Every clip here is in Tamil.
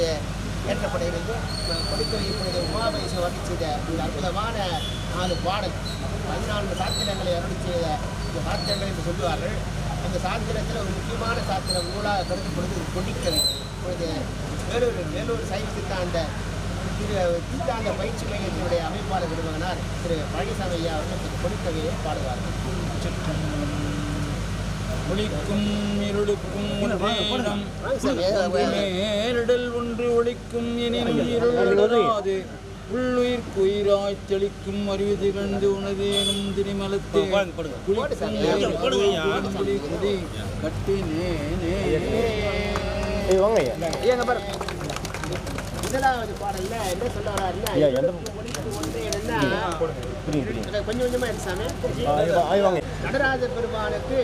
இயற்றப்படுகிறது கொடுக்கல் இப்பொழுது உமாபேச வகை செய்த இந்த அற்புதமான நாலு பாடல் பதினான்கு சாத்திரங்களை அருளி செய்த இந்த சாத்திரங்கள் என்று சொல்லுவார்கள். அந்த சாத்திரத்தில் ஒரு முக்கியமான சாத்திரம் நூலாக கருதப்படுவது கொடிக்கவி இப்பொழுது வேலூர் வேலூர் சைவ சித்தாந்த திரு சித்தாந்த பயிற்சி மையத்தினுடைய அமைப்பாளர் விரும்பினார் திரு பழனிசாமி ஐயா அவர்கள் இந்த கொடிக்கவியை பாடுவார்கள். ஒளிக்கும் இருளுக்கும் நேரிடல் ஒன்று ஒளிக்கும் எனினும் இருளாது உள்ளுயிர் குயிராய் தெளிக்கும் அறிவு திகழ்ந்து உனதேனும் திரிமலத்தே. குடி ஏங்க பாடல்ல என்ன சொல்ல அதை கொஞ்சம் கொஞ்சமா எடுத்தாமே நடராஜ பெருமானுக்கு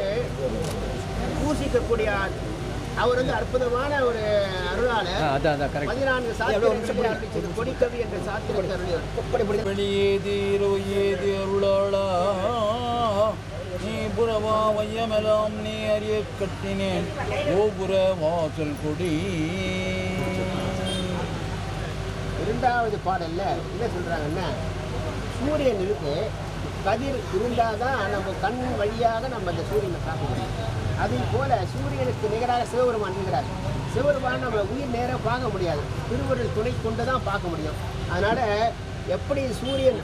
பூசிக்கக்கூடிய. அவர் வந்து அற்புதமான ஒரு அருளாளர். பதினான்கு அருளிச்சது கொடிக்கவி என்ற சாத்திரத்தை அருளியவர். வெளியேது இரவு ஏது அருளாளா? நீ புறவா வையமெல்லாம் நீ அறிய கட்டினேன். கோபுர வாசல் கொடி. இரண்டாவது பாடல்ல என்ன சொல்றாங்கன்னா சூரியன் இருக்கு கதிர் இருந்தாதான் நம்ம கண் வழியாக நம்ம அந்த சூரியனை பார்க்க முடியும். அதே போல சூரியனுக்கு நிகராக சிவபெருமான் இருக்கிறார் சிவபெருமான் நம்ம உயிர் நேராக பார்க்க முடியாது. திருவருள் துணை கொண்டு தான் பார்க்க முடியும். அதனால எப்படி சூரியன்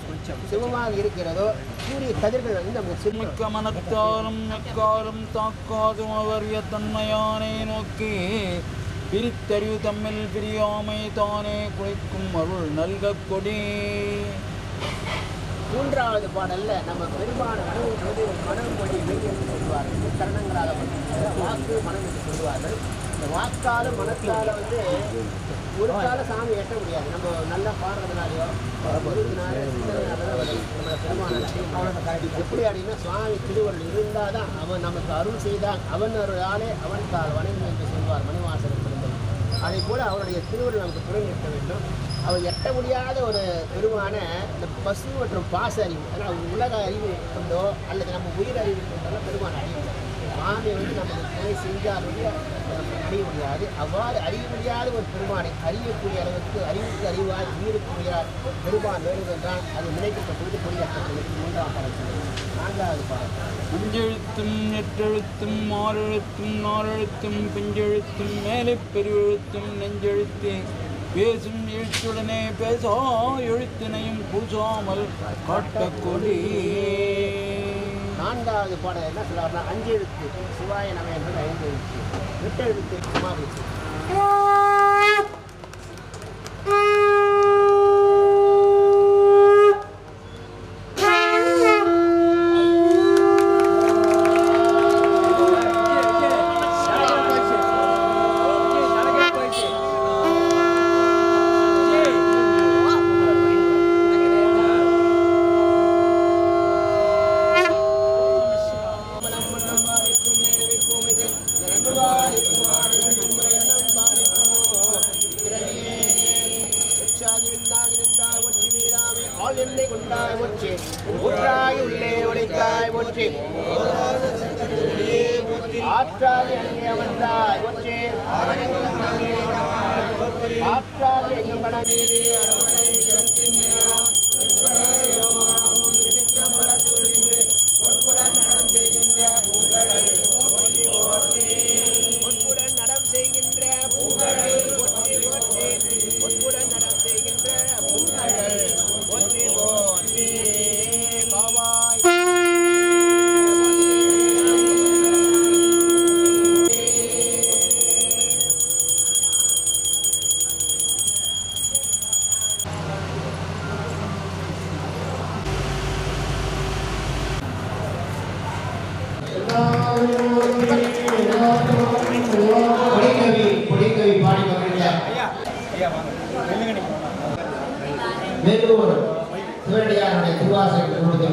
சிவமாக இருக்கிறதோ சூரிய கதிர்கள் வந்து நம்ம சிம்ம மனத்தாலும் எக்காலும் தாக்காதும் அவர் தன்மையானை நோக்கி பிரித்தறிவு தம்மில் பிரியாமை தானே குறைக்கும் அருள் நல்க கொடி. மூன்றாவது பாடல்ல நம்ம பெருமான மனமொழி மனம் மொழி மெய் என்று சொல்வார்கள் கரணங்களால் வாக்கு மனம் என்று சொல்வார்கள் இந்த வாக்கால மனத்தால வந்து ஒரு கால சாமி எட்ட முடியாது. நம்ம நல்லா பாடுறதுனாலையோ பொருளினால எப்படி அப்படின்னா சுவாமி திருவருள் இருந்தால் தான் அவன் நமக்கு அருள் செய்தான் அவன் அருளாலே அவன் தாள் வணங்கு என்று சொல்வார் மணிவாசகர் அதை போல அவருடைய திருவருள் நமக்கு துணை நிற்க வேண்டும். அவர் எட்ட முடியாத ஒரு பெருமான இந்த பசு மற்றும் பாச அறிவு. அதனால் உலக அறிவு கொண்டோ அல்லது நம்ம உயிர் அறிவு கொண்டோ பெருமான அறிவு. சுவாமி வந்து நமக்கு துணை செஞ்சால் நம்ம அறிய முடியாது. அவ்வாறு அறிய முடியாத ஒரு பெருமானை அறியக்கூடிய அளவுக்கு அறிவுக்கு அறிவார் உயிருக்கு உயிரார் பெருமான் வேண்டும் என்றால் அது நினைக்கப்பட்டு பொறியாக்கப்பட்டது மூன்றாம் பாடத்தில் நான்காவது பாடல். அஞ்செழுத்தும் எட்டெழுத்தும் ஆறெழுத்தும் நாலெழுத்தும் பெஞ்செழுத்தும் மேலே பெருவெழுத்தும் நெஞ்செழுத்து. பேசும் எழுத்துடனே பேசா எழுத்தினையும் பூசாமல் காட்டக்கொடி. நான்காவது பாடல் என்ன சொல்றாருன்னா அஞ்சு எழுத்து சிவாய நம என்பது ஐந்து எழுத்து. எட்டு எழுத்து உமாபேசி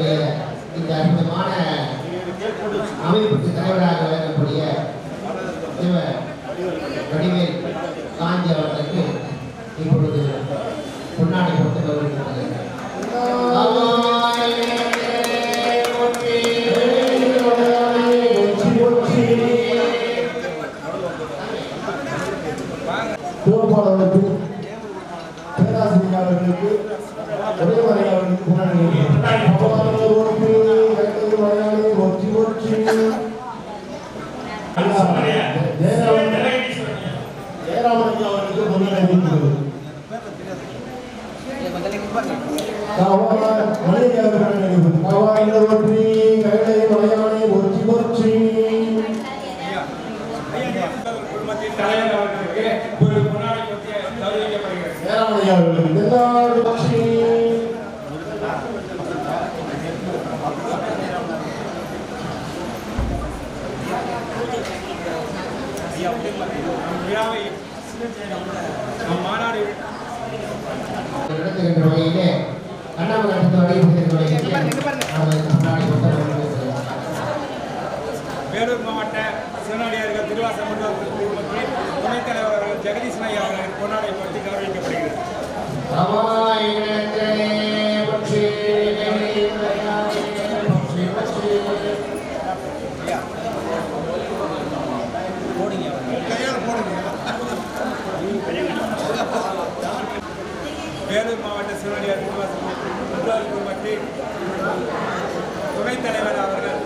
திருவாசக இந்த அற்புதமான அமைப்புக்கு தலைவராக விளங்கக்கூடிய வடிவேல் காஞ்சி அவர்களுக்கு மலையை அவர்கள் பகவானே ஓட்டி கட்டளை மலையாளி ஒற்றி ஒற்றி குடும்பத்தின் தலைவர் அவர்களுக்கு ஒரு பொன்னாடை பற்றி கௌரவிக்கப்படுகிறது ஜெயராமன் அவர்களுக்கு எல்லாரும் ஒற்றி நம் விழாவை நம் மாநாடு நடத்துகின்ற வகையிலே அண்ணாமலை அடுத்த வழிபடுகின்ற வகையிலே அவர்கள் முன்னாடி கொண்டு வேலூர் மாவட்ட சிவனடியார்கள் திருவாசம் குடும்பத்தில் துணைத் தலைவர் அவர்கள் ஜெகதீசன் ஐயா அவர்கள் பற்றி கௌரவிக்கப்படுகிறது. போடுங்க வேலூர் மாவட்ட சிவனடியார் திருவாசம் குடும்பத்தில் குடும்பத்தில் துணைத் தலைவர் அவர்கள்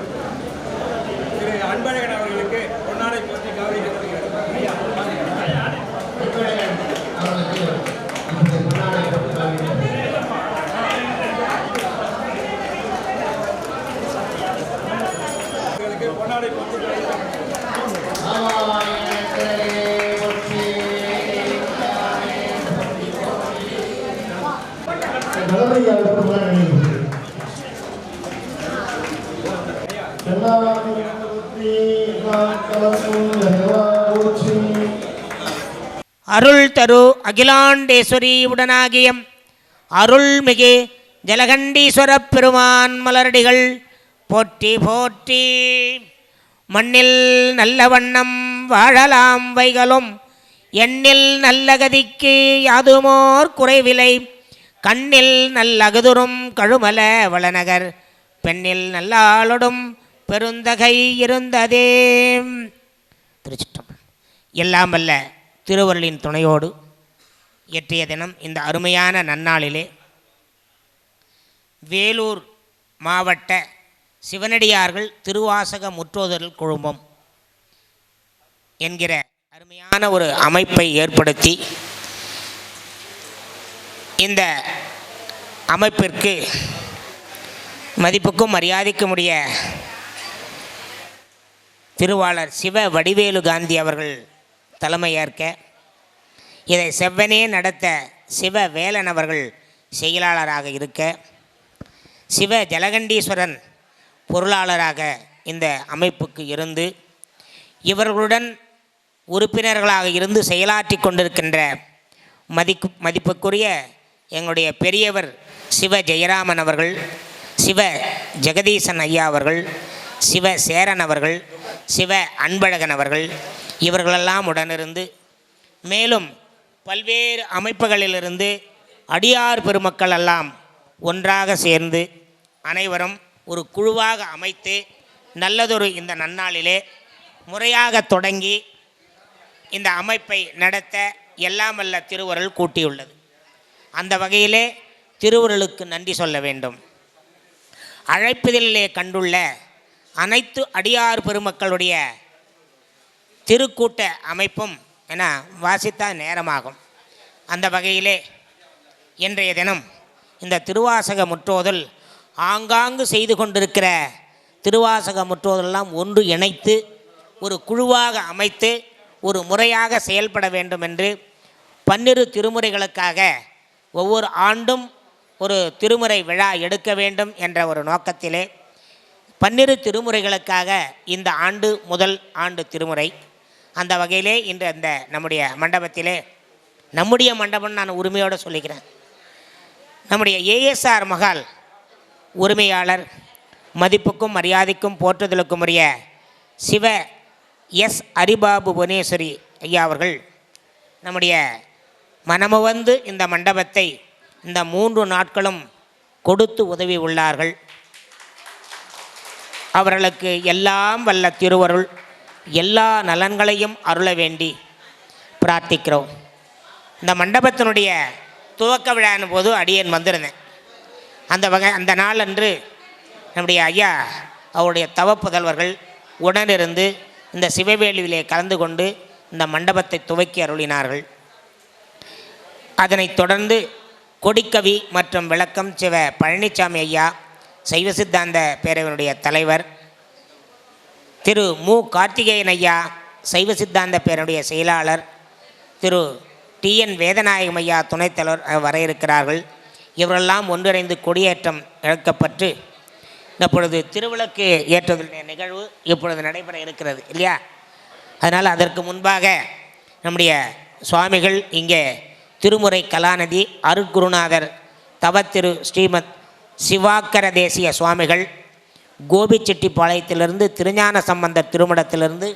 திரு அன்பழகன் அவர்கள் பொன்னாடை பற்றி கௌரவிக்கப்படுகிறது ஐயா அவர்களுக்கு இப்படி முன்னாடி கொண்டு வருகிறது. அவர்களுக்கு பொன்னாடை பற்றி கௌரவிக்கப்படுகிறது ராமாயணத்திலே பற்றி நல்லபடி அவர்களுக்கு முன்னாடி எல்லாரும் ஒற்றி காக்கலக்கும் அருள் தரு அகிலாண்டேஸ்வரி உடனாகியம். அருள்மிகு ஜலகண்டீஸ்வரப் பெருமான் மலரடிகள். போற்றி போற்றி. மண்ணில் நல்ல வண்ணம் வாழலாம் வைகளும். எண்ணில் நல்லகதிக்கு யாதுமோர் குறைவிலை. கண்ணில் நல்லகுதுரும் கழுமல வளநகர். பெண்ணில் நல்லாளொடும் பெருந்தகை இருந்ததே. திருச்சிட்டம் எல்லாம் அல்ல திருவருளின் துணையோடு இயற்றிய தினம் இந்த அருமையான நன்னாளிலே வேலூர் மாவட்ட சிவனடியார்கள் திருவாசக முற்றோதல் குழுமம் என்கிற அருமையான ஒரு அமைப்பை ஏற்படுத்தி இந்த அமைப்பிற்கு மதிப்புக்கும் மரியாதைக்கும் உடைய திருவாளர் சிவ வடிவேலு காந்தி அவர்கள் தலைமையேற்க இதை செவ்வனே நடத்த சிவ வேலன் அவர்கள் செயலாளராக இருக்க சிவ ஜலகண்டீஸ்வரன் பொருளாளராக இந்த அமைப்புக்கு இருந்து இவர்களுடன் உறுப்பினர்களாக இருந்து செயலாற்றி கொண்டிருக்கின்ற மதிக்கு மதிப்புக்குரிய எங்களுடைய பெரியவர் சிவ ஜெயராமன் அவர்கள் சிவ ஜெகதீசன் ஐயா அவர்கள் சிவ சேரன் அவர்கள் சிவ அன்பழகன் அவர்கள் இவர்களெல்லாம் உடனிருந்து மேலும் பல்வேறு அமைப்புகளிலிருந்து அடியார் பெருமக்கள் எல்லாம் ஒன்றாக சேர்ந்து அனைவரும் ஒரு குழுவாக அமைத்து நல்லதொரு இந்த நன்னாளிலே முறையாக தொடங்கி இந்த அமைப்பை நடத்த எல்லாம் வல்ல திருவருள் கூட்டியுள்ளது. அந்த வகையிலே திருவுரலுக்கு நன்றி சொல்ல வேண்டும். அழைப்பிதழிலே கண்டுள்ள அனைத்து அடியார் பெருமக்களுடைய திருக்கூட்ட அமைப்பும் என வாசித்தால் நேரமாகும். அந்த வகையிலே இன்றைய தினம் இந்த திருவாசக முற்றோதல் ஆங்காங்கு செய்து கொண்டிருக்கிற திருவாசக முற்றோதெல்லாம் ஒன்று இணைத்து ஒரு குழுவாக அமைத்து ஒரு முறையாக செயல்பட வேண்டும் என்று பன்னிரு திருமுறைகளுக்காக ஒவ்வொரு ஆண்டும் ஒரு திருமுறை விழா எடுக்க வேண்டும் என்ற ஒரு நோக்கத்திலே பன்னிரு திருமுறைகளுக்காக இந்த ஆண்டு முதல் ஆண்டு திருமுறை. அந்த வகையிலே இன்று அந்த நம்முடைய மண்டபத்திலே நம்முடைய மண்டபம் நான் உரிமையோடு சொல்லிக்கிறேன். நம்முடைய ஏஎஸ்ஆர் மகால் உரிமையாளர் மதிப்புக்கும் மரியாதைக்கும் போற்றுதலுக்கும் உரிய சிவ எஸ். அரிபாபு புவனேஸ்வரி ஐயா அவர்கள் நம்முடைய மனமுவந்து இந்த மண்டபத்தை இந்த மூன்று நாட்களும் கொடுத்து உதவி உள்ளார்கள். அவர்களுக்கு எல்லாம் வல்ல திருவருள் எல்லா நலன்களையும் அருள வேண்டி பிரார்த்திக்கிறோம். இந்த மண்டபத்தினுடைய துவக்க விழான போது அடியேன் வந்திருந்தேன். அந்த வகை அந்த நாளன்று நம்முடைய ஐயா அவருடைய தவ புதல்வர்கள் உடனிருந்து இந்த சிவவேலியிலே கலந்து கொண்டு இந்த மண்டபத்தை துவக்கி அருளினார்கள். அதனைத் தொடர்ந்து கொடிக்கவி மற்றும் விளக்கம் சிவ பழனிசாமி ஐயா சைவ சித்தாந்த பேரவையினுடைய தலைவர் திரு மு. கார்த்திகேயன் ஐயா சைவ சித்தாந்த பேரனுடைய செயலாளர் திரு டி. என். வேதநாயகம் ஐயா துணைத்தலைவர் வர இருக்கிறார்கள். இவரெல்லாம் ஒன்றிணைந்து கொடியேற்றம் இழக்கப்பட்டு இப்பொழுது திருவிளக்கு ஏற்றுதல் நிகழ்வு இப்பொழுது நடைபெற இருக்கிறது இல்லையா? அதனால் அதற்கு முன்பாக நம்முடைய சுவாமிகள் இங்கே திருமுறை கலாநதி அருட்குருநாதர் தவத்திரு ஸ்ரீமத் சிவாக்கர தேசிய சுவாமிகள் கோபிச்செட்டிப்பாளையத்திலிருந்து திருஞான சம்பந்த திருமணத்திலிருந்து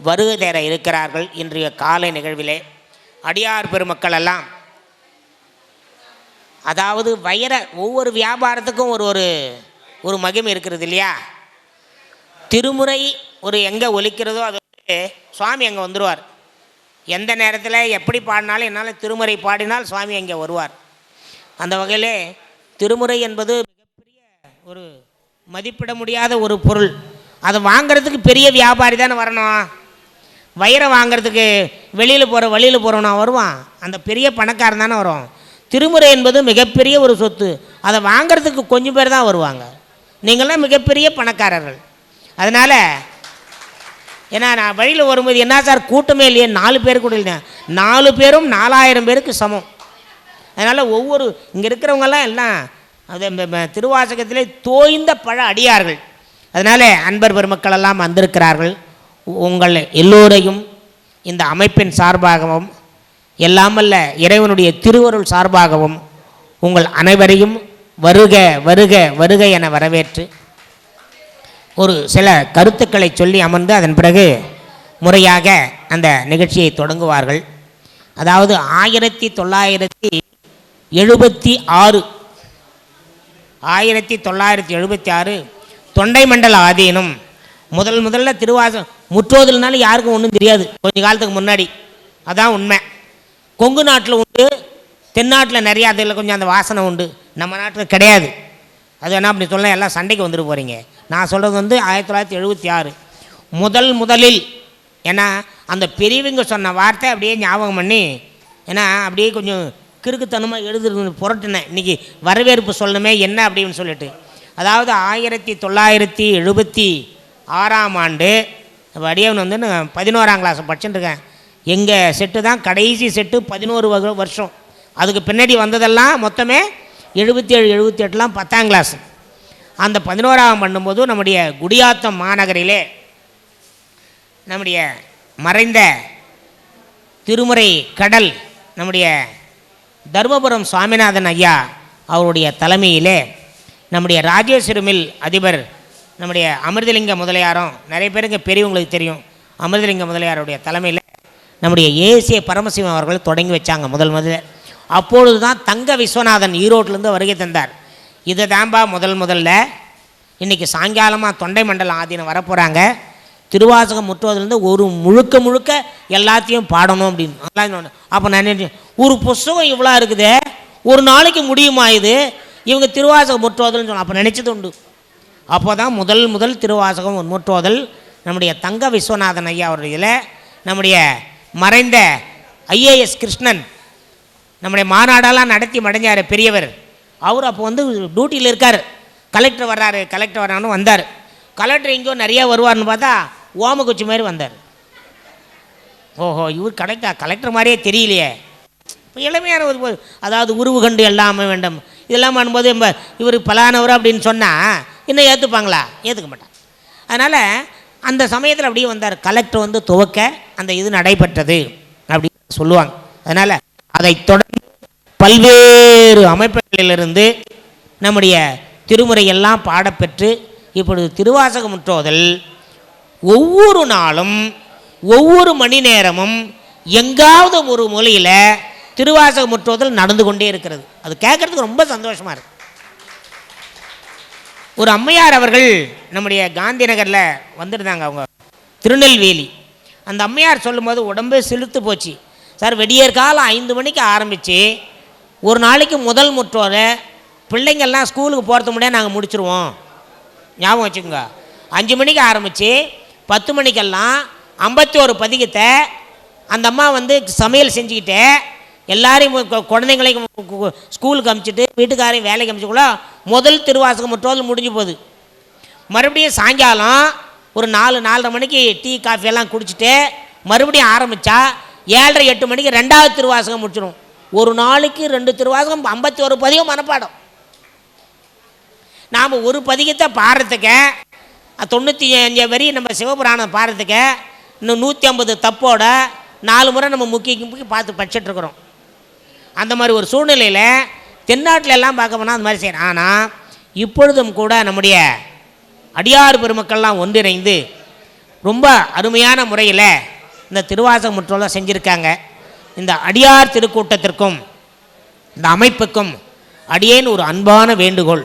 வருகை தேர இருக்கிறார்கள் இன்றைய காலை நிகழ்விலே. அடியார் பெருமக்கள் எல்லாம் அதாவது வைர ஒவ்வொரு வியாபாரத்துக்கும் ஒரு ஒரு ஒரு மகிமை இருக்கிறது இல்லையா? திருமுறை ஒரு எங்கே ஒலிக்கிறதோ அது வந்து சுவாமி அங்கே வந்துடுவார் எந்த நேரத்தில் எப்படி பாடினாலும் என்னால் திருமுறை பாடினால் சுவாமி அங்கே வருவார். அந்த வகையிலே திருமுறை என்பது மிகப்பெரிய ஒரு மதிப்பிட முடியாத ஒரு பொருள். அதை வாங்குறதுக்கு பெரிய வியாபாரி தானே வரணும். வயிறை வாங்குறதுக்கு வெளியில் போகிற வழியில் போகிறவனா வருவான். அந்த பெரிய பணக்காரன் தானே வரும். திருமுறை என்பது மிகப்பெரிய ஒரு சொத்து. அதை வாங்குறதுக்கு கொஞ்சம் பேர் தான் வருவாங்க. நீங்களாம் மிகப்பெரிய பணக்காரர்கள். அதனால் ஏன்னா நான் வழியில் வரும்போது என்ன சார் கூட்டமே இல்லையே நாலு பேர் கூட இல்லை நாலு பேரும் நாலாயிரம் பேருக்கு சமம். அதனால் ஒவ்வொரு இங்கே இருக்கிறவங்கெல்லாம் எல்லாம் அது திருவாசகத்திலே தோய்ந்த பழ அடியார்கள். அதனால் அன்பர் பெருமக்கள் எல்லாம் வந்திருக்கிறார்கள். உங்கள் எல்லோரையும் இந்த அமைப்பின் சார்பாகவும் எல்லாமல்ல இறைவனுடைய திருவருள் சார்பாகவும் உங்கள் அனைவரையும் வருக வருக வருக என வரவேற்று ஒரு சில கருத்துக்களை சொல்லி அமர்ந்து அதன் பிறகு முறையாக அந்த நிகழ்ச்சியை தொடங்குவார்கள். அதாவது ஆயிரத்தி தொள்ளாயிரத்தி எழுபத்தி ஆறு ஆயிரத்தி தொள்ளாயிரத்தி எழுபத்தி ஆறு தொண்டை மண்டல ஆதீனம். முதல் முதல்ல திருவாசம் முற்றோதல்னாலும் யாருக்கும் ஒன்றும் தெரியாது. கொஞ்ச காலத்துக்கு முன்னாடி. அதான் உண்மை. கொங்கு நாட்டில் உண்டு தென்னாட்டில் நிறையா அதில் கொஞ்சம் அந்த வாசனை உண்டு. நம்ம நாட்டில் கிடையாது. அது என்ன அப்படி சொல்ல எல்லாம் சண்டைக்கு வந்துட்டு போகிறீங்க நான் சொல்கிறது வந்து ஆயிரத்தி தொள்ளாயிரத்தி எழுபத்தி ஆறு. முதல் முதலில் ஏன்னா அந்த பெரியவங்க சொன்ன வார்த்தை அப்படியே ஞாபகம் பண்ணி ஏன்னா அப்படியே கொஞ்சம் கிறுக்குத்தனமாக எழுதுறது புரட்டினேன் இன்றைக்கி வரவேற்பு சொல்லணுமே என்ன அப்படின்னு சொல்லிட்டு. அதாவது ஆயிரத்தி தொள்ளாயிரத்தி எழுபத்தி ஆறாம் ஆண்டு வடிவன் வந்து நான் பதினோராம் கிளாஸ் படிச்சுட்டுருக்கேன் எங்கள் செட்டு தான் கடைசி செட்டு பதினோரு வக வருஷம். அதுக்கு பின்னாடி வந்ததெல்லாம் மொத்தமே எழுபத்தி ஏழு எழுபத்தி எட்டுலாம் பத்தாம் கிளாஸ் அந்த பதினோராம் பண்ணும்போது நம்முடைய குடியாத்தம் மாநகரிலே நம்முடைய மறைந்த திருமுறை கடல் நம்முடைய தர்மபுரம் சுவாமிநாதன் ஐயா அவருடைய தலைமையிலே நம்முடைய ராஜேஸ்வரமில் அதிபர் நம்முடைய அமிர்தலிங்க முதலியாரும் நிறைய பேருக்கு பெரியவங்களுக்கு தெரியும் அமிர்தலிங்க முதலியாருடைய தலைமையில் நம்முடைய ஏசிய பரமசிவம் அவர்கள் தொடங்கி வச்சாங்க முதல் முதல்ல. அப்பொழுது தான் தங்க விஸ்வநாதன் ஈரோட்டிலேருந்து வருகை தந்தார். இதை தான்பா முதல் முதல்ல. இன்றைக்கி சாயங்காலமாக தொண்டை மண்டலம் ஆதீனம் வரப்போகிறாங்க திருவாசகம் முற்றுவதிலேருந்து ஒரு முழுக்க முழுக்க எல்லாத்தையும் பாடணும் அப்படின்னு. அப்போ நான் ஒரு புஸ்தகம் இவ்வளோ இருக்குது. ஒரு நாளைக்கு முடியுமா இது? இவங்க திருவாசகம் முற்றுவதல்னு சொன்ன அப்போ நினச்சது உண்டு. அப்போ தான் முதல் முதல் திருவாசகம் முற்றுவதல் நம்முடைய தங்க விஸ்வநாதன் ஐயா அவருடைய நம்முடைய மறைந்த ஐஏஎஸ் கிருஷ்ணன் நம்முடைய மாநாடெல்லாம் நடத்தி மடைஞ்சார் பெரியவர். அவர் அப்போ வந்து டியூட்டியில் இருக்கார். கலெக்டர் வர்றாரு கலெக்டர் வர்றான்னு வந்தார். கலெக்டர் எங்கேயோ நிறைய வருவார்னு பார்த்தா ஓமக்குச்சி மாதிரி வந்தார். ஓஹோ இவர் கலெக்டா கலெக்டர் மாதிரியே தெரியலையே. இப்போ இளமையான ஒரு அதாவது உருவு கண்டு எல்லாமே வேண்டும். இதெல்லாம் பண்ணும்போது நம்ம இவர் பலானவர் அப்படின்னு சொன்னால் இன்னும் ஏற்றுப்பாங்களா ஏற்றுக்க மாட்டான். அதனால் அந்த சமயத்தில் அப்படியே வந்தார். கலெக்டர் வந்து துவக்க அந்த இது நடைபெற்றது அப்படின்னு சொல்லுவாங்க. அதனால் அதை தொடர்ந்து பல்வேறு அமைப்புகளிலிருந்து நம்முடைய திருமுறையெல்லாம் பாடப்பெற்று இப்பொழுது திருவாசக முற்றோதல் ஒவ்வொரு நாளும் ஒவ்வொரு மணி நேரமும் எங்காவது ஒரு மொழியில் திருவாசக முற்றோதல் நடந்து கொண்டே இருக்கிறது. அது கேட்குறதுக்கு ரொம்ப சந்தோஷமாக இருக்குது ஒரு அம்மையார் அவர்கள் நம்முடைய காந்தி நகரில் வந்திருந்தாங்க அவங்க. திருநெல்வேலி. அந்த அம்மையார் சொல்லும்போது உடம்பே சிலுத்து போச்சு. சார் வெடியற் காலம் ஐந்து மணிக்கு ஆரம்பித்து ஒரு நாளைக்கு முதல் முற்றோரை பிள்ளைங்கள்லாம் ஸ்கூலுக்கு போகிறது முடியாது நாங்கள் முடிச்சுருவோம். ஞாபகம் வச்சுக்கோங்க. அஞ்சு மணிக்கு ஆரம்பித்து பத்து மணிக்கெல்லாம் ஐம்பத்தி ஒரு பதிகத்தை அந்த அம்மா வந்து சமையல் செஞ்சுக்கிட்டு எல்லாரையும் குழந்தைங்களையும் ஸ்கூலுக்கு அமுச்சிட்டு வீட்டுக்காரையும் வேலைக்கு அமுச்சுக்குள்ள முதல் திருவாசகம் முற்றோதல் முடிஞ்சு போகுது. மறுபடியும் சாயங்காலம் ஒரு நாலு நாலரை மணிக்கு டீ காஃபி எல்லாம் குடிச்சிட்டு மறுபடியும் ஆரம்பித்தா ஏழரை எட்டு மணிக்கு ரெண்டாவது திருவாசகம் முடிச்சிடும் ஒரு நாளைக்கு ரெண்டு திருவாசகம் ஐம்பத்தி ஒரு பதிகம் மனப்பாடம். நாம் ஒரு பதிகத்தை பாடுறதுக்கு தொண்ணூற்றி அஞ்சு வரி நம்ம சிவபுராணம் பாடுறதுக்கு இன்னும் நூற்றி ஐம்பது தப்போட நாலு முறை நம்ம முக்கிய முக்கிய பார்த்து படிச்சிட்டுருக்குறோம் அந்த மாதிரி ஒரு சூழ்நிலையில் தென்னாட்டில் எல்லாம் பார்க்க போனால் அந்த மாதிரி செய்யணும் ஆனால் இப்பொழுதும் கூட நம்முடைய அடியார் பெருமக்கள்லாம் ஒன்றிணைந்து ரொம்ப அருமையான முறையில் இந்த திருவாசக முற்றோலாம் செஞ்சுருக்காங்க. இந்த அடியார் திருக்கூட்டத்திற்கும் இந்த அமைப்புக்கும் அடியேன் ஒரு அன்பான வேண்டுகோள்.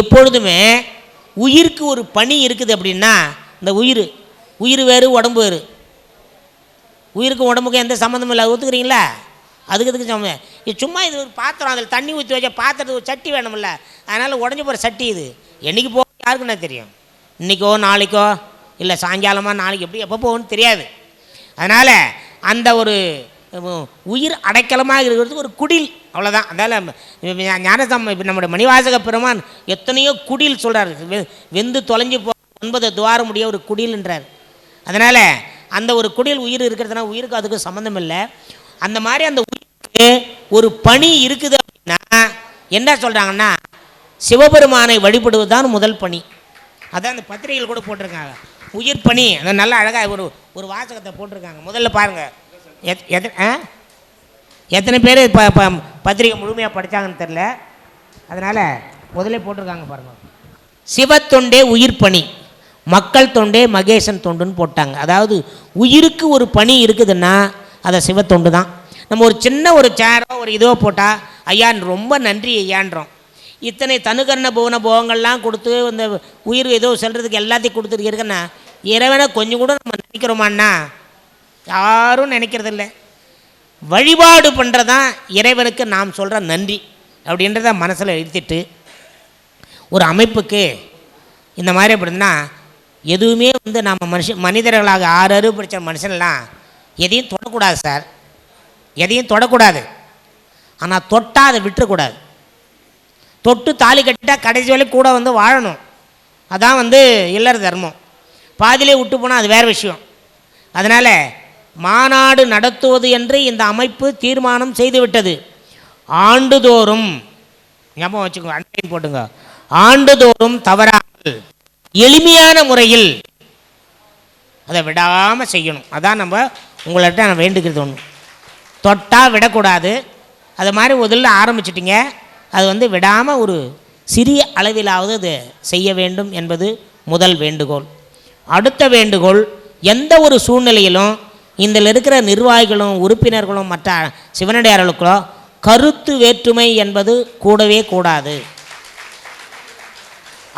எப்பொழுதுமே உயிருக்கு ஒரு பணி இருக்குது அப்படின்னா இந்த உயிர் உயிர் வேறு உடம்பு வேறு. உயிருக்கும் உடம்புக்கும் எந்த சம்மந்தமும் இல்லை ஒத்துக்கிறீங்களா? அதுக்கு அதுக்கு சம்மந்தம் இது சும்மா இது ஒரு பாத்திரம் அதில் தண்ணி ஊற்றி வச்ச பாத்திரத்துக்கு ஒரு சட்டி வேணும்ல. அதனால் உடஞ்சி போகிற சட்டி இது. என்றைக்கு போக யாருக்குன்னா தெரியும். இன்றைக்கோ நாளைக்கோ இல்லை சாயங்காலமா நாளைக்கு எப்படி எப்போ போகணும்னு தெரியாது. அதனால் அந்த ஒரு உயிர் அடைக்கலமாக இருக்கிறதுக்கு ஒரு குடில் அவ்வளோதான் அதனால் ஞானசம் இப்போ நம்முடைய மணிவாசக பெருமான் எத்தனையோ குடில் சொல்கிறார் வெந்து தொலைஞ்சு போ ஒன்பது துவாரம் முடிய ஒரு குடில்ன்றார். அதனால் அந்த ஒரு குடில் உயிர் இருக்கிறதுனா உயிருக்கு அதுக்கு சம்மந்தம் இல்லை. அந்த மாதிரி அந்த ஒரு பணி இருக்குது அப்படின்னா என்ன சொல்கிறாங்கன்னா சிவபெருமானை வழிபடுவது தான் முதல் பணி. அதான் அந்த பத்திரிகையில் கூட போட்டிருக்காங்க. உயிர் பணி அந்த நல்ல அழகாக ஒரு ஒரு வாசகத்தை போட்டிருக்காங்க. முதல்ல பாருங்கள் எத் எத் ஆ? எத்தனை பேர் இப்போ இப்போ பத்திரிகை முழுமையாக படித்தாங்கன்னு தெரில அதனால் முதல்ல போட்டிருக்காங்க பாருங்கள் சிவத்தொண்டே உயிர் பணி மக்கள் தொண்டே மகேசன் தொண்டுன்னு போட்டாங்க. அதாவது உயிருக்கு ஒரு பணி இருக்குதுன்னா அதை சிவத்தொண்டு தான் நம்ம ஒரு சின்ன ஒரு சேரோ ஒரு இதோ போட்டால் ஐயா ரொம்ப நன்றி ஐயான்றோம். இத்தனை தனுகரண போன போகங்கள்லாம் கொடுத்து இந்த உயிர் ஏதோ செல்கிறதுக்கு எல்லாத்தையும் கொடுத்துட்டு இறைவனை கொஞ்சம் கூட நம்ம நினைக்கிறோமாண்ணா? யாரும் நினைக்கிறதில்ல. வழிபாடு பண்ணுறதான் இறைவனுக்கு நாம் சொல்கிற நன்றி அப்படின்றத மனசில் எழுத்திட்டு ஒரு அமைப்புக்கு இந்த மாதிரி அப்படின்னா எதுவுமே வந்து நம்ம மனுஷ மனிதர்களாக ஆறு அறிவு படித்த மனுஷன்லாம் எதையும் தொடக்கூடாது சார். எதையும் தொடக்கூடாது. ஆனால் தொட்டால் அதை விட்டுறக்கூடாது. தொட்டு தாலி கட்டிட்டால் கடைசி வரைக்கும் கூட வந்து வாழணும். அதான் வந்து இல்லற தர்மம். பாதியிலே விட்டு போனால் அது வேறு விஷயம். அதனால் மாநாடு நடத்துவது என்று இந்த அமைப்பு தீர்மானம் செய்துவிட்டது ஆண்டுதோறும் ஞாபகம் வச்சுக்கோங்க அண்டைன் போட்டுங்க. ஆண்டுதோறும் தவறாமல் எளிமையான முறையில் அதை விடாமல் செய்யணும். அதான் நம்ம உங்கள்கிட்ட நான் வேண்டுகிறது ஒன்று தொட்டால் விடக்கூடாது. அது மாதிரி முதல்ல ஆரம்பிச்சிட்டிங்க. அது வந்து விடாமல் ஒரு சிறிய அளவிலாவது அது செய்ய வேண்டும் என்பது முதல் வேண்டுகோள். அடுத்த வேண்டுகோள் எந்த ஒரு சூழ்நிலையிலும் இதில் இருக்கிற நிர்வாகிகளும் உறுப்பினர்களும் மற்ற சிவனடியார்களுக்கோ கருத்து வேற்றுமை என்பது கூடவே கூடாது.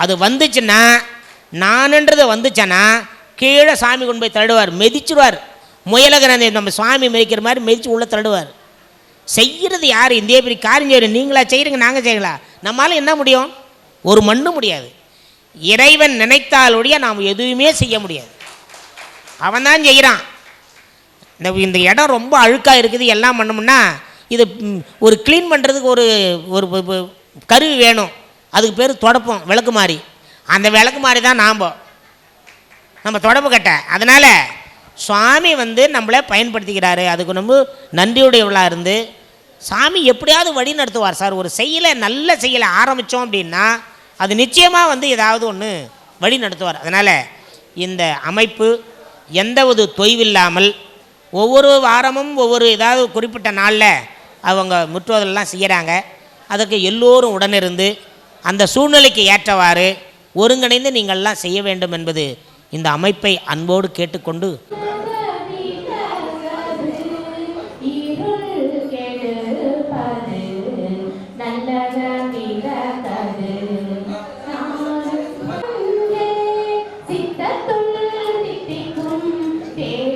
அது வந்துச்சுன்னா நானுன்றது வந்துச்சேன்னா கீழே சாமி கொண்டு போய் தள்ளுவார் மிதிச்சிடுவார் முயலகரனை நம்ம சுவாமி மிதிக்கிற மாதிரி மிதித்து உள்ளே தள்ளுவார். செய்கிறது யார்? இந்திய பெரிய காரியம் செய்யணும் நீங்களா செய்கிறீங்க நாங்கள் செய்யலா நம்மளால் என்ன முடியும்? ஒரு மண்ணு முடியாது. இறைவன் நினைத்தாலுடைய நாம் எதுவுமே செய்ய முடியாது. அவன் தான் செய்கிறான் இந்த இந்த இடம் ரொம்ப அழுக்காக இருக்குது எல்லாம் பண்ணோம்னா இது ஒரு க்ளீன் பண்ணுறதுக்கு ஒரு ஒரு கருவி வேணும். அதுக்கு பேர் தொடப்பம் விளக்கு மாதிரி அந்த விளக்கு மாதிரி தான் நாம். நம்ம தொடப்பு கட்ட. அதனால் சுவாமி வந்து நம்மளை பயன்படுத்திக்கிறாரு. அதுக்கு ரொம்ப நன்றியுடையவளாக இருந்து சாமி எப்படியாவது வழி நடத்துவார் சார். ஒரு செயலை நல்ல செயலை ஆரம்பித்தோம் அப்படின்னா அது நிச்சயமாக வந்து ஏதாவது ஒன்று வழி நடத்துவார். அதனால் இந்த அமைப்பு எந்த ஒரு தொய்வில்லாமல் ஒவ்வொரு வாரமும் ஒவ்வொரு ஏதாவது குறிப்பிட்ட நாளில் அவங்க முற்றுவதெல்லாம் செய்கிறாங்க அதுக்கு எல்லோரும் உடனிருந்து அந்த சூழ்நிலைக்கு ஏற்றவாறு ஒருங்கிணைந்து நீங்கள்லாம் செய்ய வேண்டும் என்பது இந்த அமைப்பை அன்போடு கேட்டுக்கொண்டு இருள்